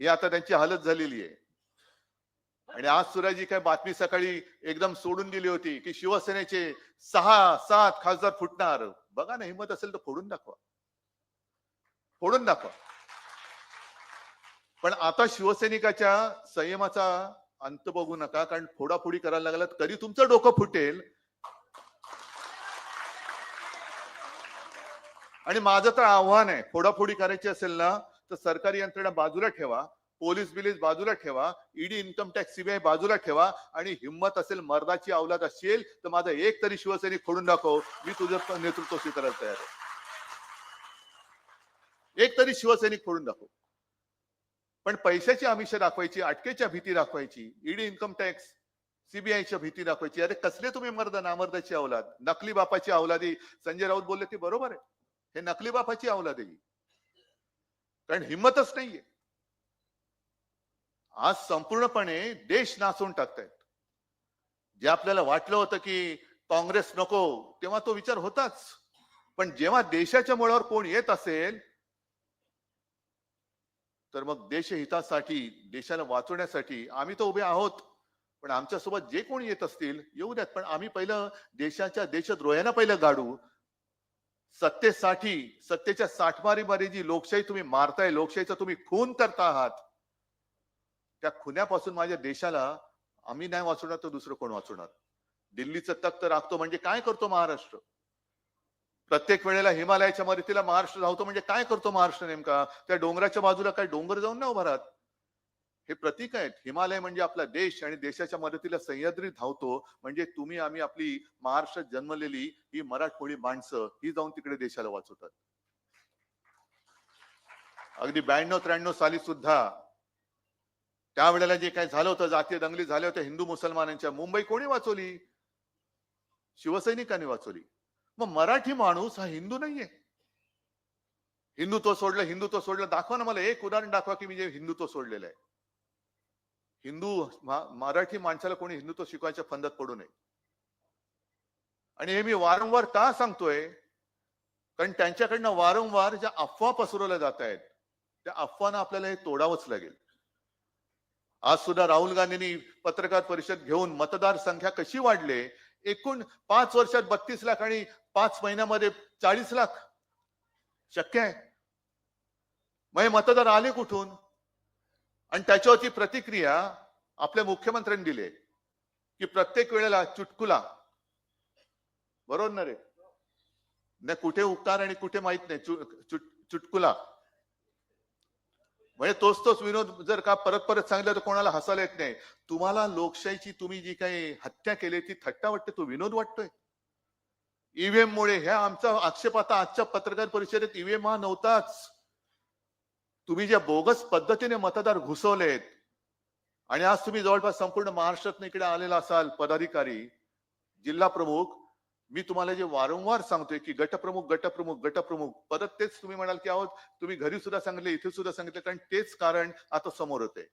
ही आता त्यांची हालत झालेली आहे. आणि आज सुद्धा जी काय बातमी सकाळी एकदम सोडून गेली होती की शिवसेनेचे सहा सात खासदार फुटणार. बघा ना हिंमत असेल तर फोडून दाखवा. फोडून दाखवा. पण आता शिवसैनिकाच्या संयमाचा अंत बघू नका कारण फोडाफोडी करायला लागलात तरी तुमचं डोकं फुटेल. आणि माझं तर आव्हान आहे फोडाफोडी करायची असेल ना तर सरकारी यंत्रणा बाजूला ठेवा पोलीस बिलीस बाजूला ठेवा ईडी इन्कम टॅक्स सीबीआय बाजूला ठेवा आणि हिंमत असेल मर्दाची अवलाद असेल तर माझा एक तरी शिवसैनिक खोडून दाखव. मी तुझं नेतृत्व स्वीकारायला तयार आहे. एक तरी शिवसैनिक खोडून दाखव. पण पैशाची आमिष दाखवायची अटकेच्या भीती दाखवायची ईडी इन्कम टॅक्स सीबीआयच्या भीती दाखवायची. अरे कसले तुम्ही मर्द नामर्दाची अवलाद? नकली बापाची अवलादी. संजय राऊत बोलले ती बरोबर आहे. हे नकली बापाची अवलाद आहे कारण हिंमतच नाहीये. आज संपूर्णपणे देश नाचून टाकतायत. जे आपल्याला वाटलं होतं की काँग्रेस नको तेव्हा तो विचार होताच. पण जेव्हा देशाच्या मुळावर कोण येत असेल तर मग देशहितासाठी देशाला वाचवण्यासाठी आम्ही तर उभे आहोत. पण आमच्यासोबत जे कोण येत असतील येऊ द्यात. पण आम्ही पहिलं देशाच्या देशद्रोह्यांना पहिलं गाडू. सत्तेसाठी सत्तेच्या साठमारीमध्ये जी लोकशाही तुम्ही मारताय लोकशाहीचा तुम्ही खून करता आहात त्या खुन्यापासून माझ्या देशाला आम्ही नाही वाचवणार तर दुसरं कोण वाचवणार? दिल्लीचं तख्त राखतो म्हणजे काय करतो महाराष्ट्र? प्रत्येक वेळेला हिमालयाच्या मदतीला महाराष्ट्र धावतो म्हणजे काय करतो महाराष्ट्र नेमका? त्या डोंगराच्या बाजूला काय डोंगर जाऊन ना उभा राहत? हे प्रतीक आहेत. हिमालय म्हणजे आपला देश आणि देशाच्या मदतीला सह्याद्री धावतो. म्हणजे तुम्ही आम्ही आपली महाराष्ट्रात जन्मलेली ही मराठमोळी माणसं ही जाऊन तिकडे देशाला वाचवतात. अगदी ब्याण्णव त्र्याण्णव साली सुद्धा त्यावेळेला जे काही झालं होतं जातीय दंगली झाल्या होत्या हिंदू मुसलमानांच्या मुंबई कोणी वाचवली? शिवसैनिकांनी वाचवली. मग मराठी माणूस हा हिंदू नाहीये. हिंदुत्व सोडलं हिंदुत्व सोडलं. दाखवा ना मला एक उदाहरण दाखवा की मी जे हिंदुत्व सोडलेलं आहे. हिंदू मराठी माणसाला कोणी हिंदुत्व शिकवायच्या फंदात पडू नये. आणि हे मी वारंवार का सांगतोय? कारण त्यांच्याकडनं वारंवार ज्या अफवा पसरवल्या जात आहेत त्या अफवांना आपल्याला हे तोडावंच लागेल. आज सुद्धा राहुल गांधींनी पत्रकार परिषद घेऊन मतदार संख्या कशी वाढले? एकूण पाच वर्षात बत्तीस लाख आणि पाच महिन्यामध्ये चाळीस लाख. शक्य आहे? मग मतदार आले कुठून? आणि त्याच्यावरची प्रतिक्रिया आपल्या मुख्यमंत्र्यांनी दिली की प्रत्येक वेळेला चुटकुला. बरोबर ना रे? नाही कुठे उपकार आणि कुठे माहीत नाही. चु- चुटकुला. म्हणजे तोच तोच विनोद जर का परत परत सांगितला तर कोणाला हसायला येत नाही. तुम्हाला लोकशाहीची तुम्ही जी काही हत्या केली ती थट्टा वाटते तो विनोद वाटतोय. ईव्हीएम मुळे. ह्या आमचा आक्षेप आता आजच्या पत्रकार परिषदेत ईव्हीएम हा नव्हताच. तुम्ही ज्या बोगस पद्धतीने मतदार घुसवलेत आणि आज तुम्ही जवळपास संपूर्ण महाराष्ट्रात इकडे आलेला असाल पदाधिकारी जिल्हा प्रमुख मी तुम्हाला जे वारंवार सांगतोय की गटप्रमुख गटप्रमुख गटप्रमुख परत तेच तुम्ही म्हणाल की आहोत तुम्ही घरी सुद्धा सांगितले इथे सुद्धा सांगितले कारण तेच कारण आता समोर होते